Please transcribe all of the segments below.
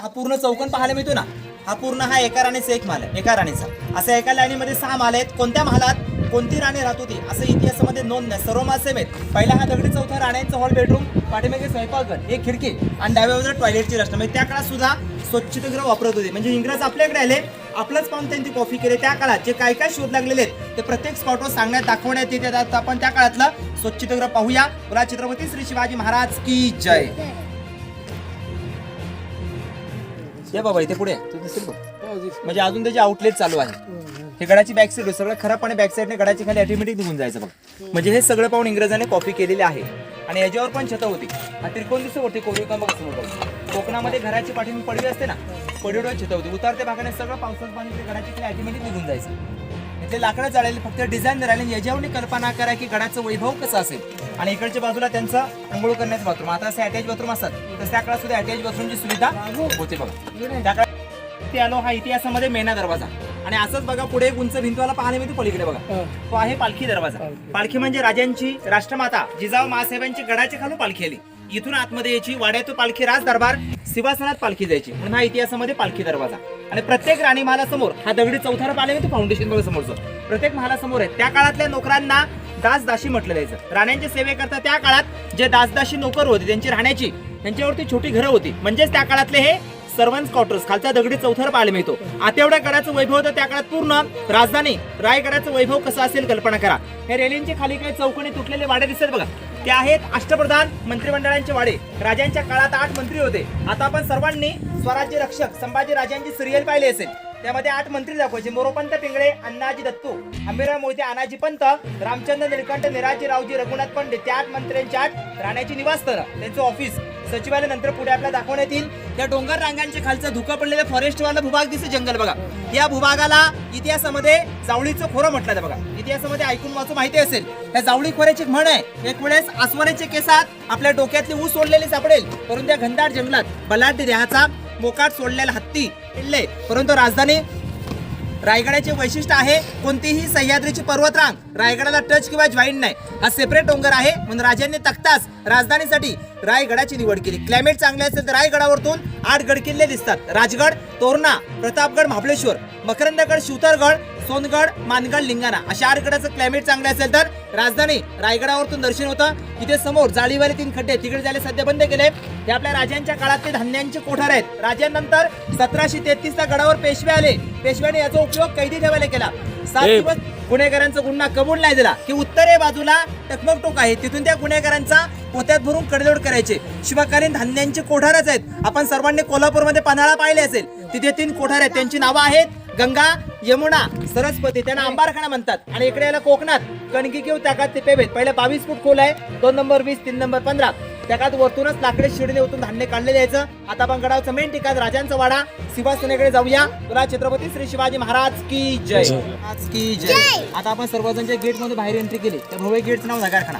हा पूर्ण चौकन पाहायला मिळतो ना? हा पूर्ण हा एका राणीचा एक माल आहे एका राणीचा. असं एका लाईनीमध्ये सहा माल आहेत. कोणत्या महालात कोणती राणी राहत होती? असं इतिहासामध्ये नोंद नाही. सर्व माल सेम आहेत. पहिला हा दगडी चौथा राण्यांचा हॉल बेडरूम पाठीमागे स्वयंपाकघर एक खिडकी आणि डाव्या बाजूला टॉयलेटची रचना म्हणजे त्या काळात सुद्धा स्वच्छतेगृह वापरत होते. म्हणजे इंग्रज आपल्याकडे आले आपलंच पाहून त्यांनी कॉफी केली. त्या काळात जे काय काय शोध लागलेले आहेत ते प्रत्येक स्पॉटवर सांगण्यात दाखवण्यात येते आता आपण त्या काळातलं स्वच्छतेगृह पाहूया. पुरा छत्रपती श्री शिवाजी महाराज की जय? ये बाबा इथे पुढे. तू दिसेल बघ. म्हणजे अजून त्याचे आउटलेट चालू आहे. हे गडाची बॅक साईड सगळं खराबपणे बॅक साईडने गडाची खाली ऑटोमॅटिक निघून जायचं बघ. म्हणजे हे सगळं पाहून इंग्रजांनी कॉपी केलेले आहे. आणि याच्यावर पण छतं होती. हा त्रिकोण दिसत होती कोरीव काम बघा समोर बघ. कोकणामध्ये घराची पाठीमागे पडवी असते ना छतं होती उतारते भागाने सगळं पावसाचं पाणी ते गडाची खाली ऑटोमॅटिक निघून जायचं. इथले लाकडं जाळलेले फक्त डिझाईन राहिले याच्यावर कल्पना करा की गडाचं वैभव कसं असेल. आणि इकडच्या बाजूला त्यांचं आंघोळ करण्याचं बाथरूम आता असे अटॅच बाथरूम असतात. तर त्या काळात सुद्धा अटॅच बाथरूमची सुविधा होती बघा. त्या काळात ते आलो हा इतिहासामध्ये मेना दरवाजा. आणि असंच बघा पुढे एक उंच भिंतवाला पाहायला मिळते पलीकडे बघा. तो आहे पालखी दरवाजा. पालखी. म्हणजे राजांची राष्ट्रमाता जिजाऊ महासाहेबांची गडाची खालून पालखी आली. इथून आतमध्ये यायची वाड्यातून पालखी राज दरबार सिंहासनात पालखी जायची. म्हणून हा इतिहासामध्ये पालखी दरवाजा. आणि प्रत्येक राणी महालासमोर हा दगडी चौथारा पाहिले ते फाउंडेशन बघा समोरचं. प्रत्येक महालासमोर आहे. त्या काळातल्या नोकरांना दासदासी म्हटलं जायचं. राण्यांच्या सेवेकरता त्या काळात जे दासदाशी नोकर होते त्यांची राहण्याची त्यांच्यावरती छोटी घरं होती. म्हणजेच त्या काळातले हे सर्वंट क्वार्टर्स खालचा दगडी चौथर पाहायला मिळतो. आता एवढ्या गडाचं वैभव होतं त्या काळात पूर्ण राजधानी. रायगडाचं वैभव कसं असेल कल्पना करा. हे रेलींची खाली काही चौकणी तुटलेले वाडे दिसतात बघा. ते आहेत अष्टप्रधान मंत्रिमंडळांचे वाडे. राजांच्या काळात आठ मंत्री होते. आता आपण सर्वांनी स्वराज्य रक्षक संभाजी राजांची सिरियल पाहिली असेल. त्यामध्ये आठ मंत्री दाखवायचे. मोरोपंत पिंगळे अण्णाजी दत्तू आंबेराव मोहिते अनाजी पंत रामचंद्र निळकंठ निराजी रावजी रघुनाथ पंडित त्या आठ मंत्र्यांची आठ राहण्याची निवासस्थळं त्यांचं ऑफिस सचिवालय नंतर पुढे आपल्याला दाखवण्यात येईल. त्या डोंगर रांगांच्या खालचं धुकं पडलेलं फॉरेस्ट वाला भूभाग दिसते जंगल बघा. या भूभागाला इतिहासामध्ये जावळीचं खोरं म्हटलं जातं बघा. इतिहासामध्ये ऐकून वाचून माहिती असेल. या जावळी खोऱ्याची म्हण आहे एक वेळेस आसवण्याच्या केसात आपल्या डोक्यातली ऊस सोडलेली सापडेल. परंतु त्या घनदाट जंगलात. बलाढ्य देहाचा मोकाट सोडलेला हत्ती किल्ले परंतु राजधानी रायगडाचे वैशिष्ट्य आहे कोणतीही सह्याद्रीची पर्वतरांग. रायगडाला टच किंवा ज्वाईन नाही. हा सेपरेट डोंगर आहे. म्हणून राजांनी तख्ताच राजधानीसाठी रायगडाची निवड केली. क्लायमेट चांगले असेल तर रायगडावरतून आठ गड किल्ले दिसतात. राजगड तोरणा प्रतापगड महाबळेश्वर मकरंदगड शिवतरगड सोनगड मानगड लिंगाणा. अशा आठ गडाचं क्लायमेट चांगले असेल तर राजधानी रायगडावरतून दर्शन होतं. इथे समोर जाळीवाले तीन खड्डे तिकडे झाले सध्या बंद केले हे आपल्या राजांच्या काळातले धान्यांचे कोठार आहेत. राजांनंतर सतराशे तेहतीस ला गडावर पेशवे आले. पेशव्याने याचा उपयोग कैदी ठेवायला केला. सात दिवस गुन्हेगारांचा गुन्हा कबूल नाही दिला की उत्तरे बाजूला टकमक टोक आहे. तिथून त्या गुन्हेगारांचा पोत्यात भरून कडलोड करायचे. शिवकालीन धान्यांचे कोठारच आहेत. आपण सर्वांनी कोल्हापूरमध्ये पन्हाळा पाहिले असेल. तिथे तीन कोठार आहेत. त्यांची नावं आहेत गंगा यमुना सरस्वती त्यांना अंबारखाना म्हणतात. आणि इकडे याला कोकणात. कणकी किंवा त्याकात ते पेवेत पहिले बावीस फूट खोल आहे. दोन नंबर वीस तीन नंबर पंधरा. त्याकात वरतूनच लाकडे शिडले ओतून धान्य काढले जायचं. आता आपण गडावचं मेन ठिकाण राजांचा वाडा. सिंहासनेकडे जाऊया. तुला छत्रपती श्री शिवाजी महाराज की जय. महाराज की जय. आता आपण सर्वजणच्या गेटमध्ये बाहेर एंट्री केली. त्या भव्य गेटचं नाव नगारखाना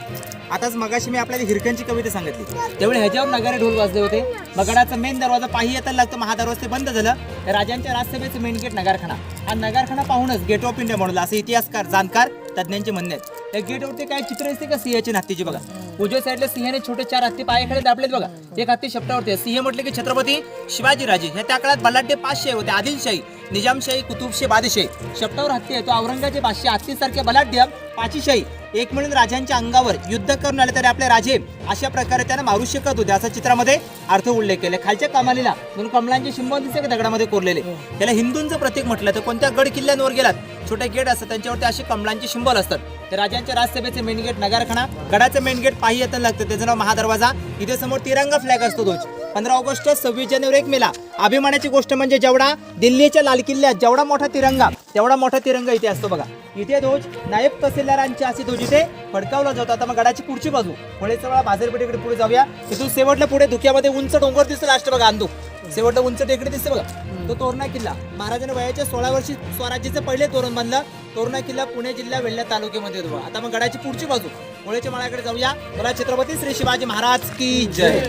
आताच मगाशी मी आपल्याला हिरकणची कविता सांगितली. त्यावेळी ह्याच्यावर नगारे ढोल वाजले होते. मगडाचा मेन दरवाजा पाही येताना लागतो महादरवाजा ते बंद झालं. राजांच्या राजसभेचं मेन गेट नगारखाना. हा नगारखाना पाहूनच गेट ऑफ इंडिया म्हणलं असं इतिहासकार जाणकार तज्ज्ञांचे म्हणणे आहेत. त्या गेटवरती काय चित्र दिसते का? सिंहाची हत्तीची बघा. उजव्या साईडला सिंहाने छोटे चार हत्ती पायाखाली दाबलेत बघा. एक हत्ती शब्दावरती सिंह म्हटले की छत्रपती शिवाजीराजे. हे त्या काळात बलाढ्य पाचशे होते. आदिलशाही निजामशाही कुतुबशाही बादशाही. शपटावर हत्ती आहे. तो औरंगाचे पाचशे हत्तीसारखे बलाढ्य पाचीशाही. एक म्हणून राजांच्या अंगावर युद्ध करून आले तरी आपले राजे अशा प्रकारे त्यांना मारू शकत होते. असा चित्रामध्ये अर्थ उल्लेख केले. खालच्या कमालीला म्हणून कमलांचे शिंब दिसते का दगडामध्ये कोरलेले. त्याला हिंदूंचं प्रतीक म्हटलं तर कोणत्या गड किल्ल्यांवर गेलात? छोटे गेट असतात त्यांच्यावरती असे कमलांचे शिंबल असतात. तर राजांच्या राजसभेचे मेन गेट नगारखाना गडाचं मेन गेट पाही येताना लागतं. त्याचं नाव महादरवाजा. इथे समोर तिरंगा फ्लॅग असतो तोच. पंधरा ऑगस्ट सव्वीस जानेवारी एक मेला. अभिमानाची गोष्ट म्हणजे जेवढा दिल्लीच्या लाल किल्ल्यात जेवढा मोठा तिरंगा तेवढा मोठा तिरंगा इथे असतो बघा. इथे ध्वज नायब तहसीलदारांची अशी ध्वज इथे फडकावला जातो. आता मग गडाची पुढची बाजू. पुढेचा बाजारपेठेकडे पुढे जाऊया. तिथून शेवटला पुढे धुक्यामध्ये उंच डोंगर दिसतो. लास्ट बघा अंदू शेवटला उंच टेकडी दिसते बघा. तो तोरणा किल्ला. महाराजांनी वयाच्या सोळा वर्षी स्वराज्याचं पहिले तोरण बांधलं तोरणा किल्ला पुणे जिल्हा वेल्हा तालुक्यामध्ये येतो आता मग गडाची पुढची बाजू. मुळेच्या माळ्याकडे जाऊया. मला छत्रपती श्री शिवाजी महाराज की जय.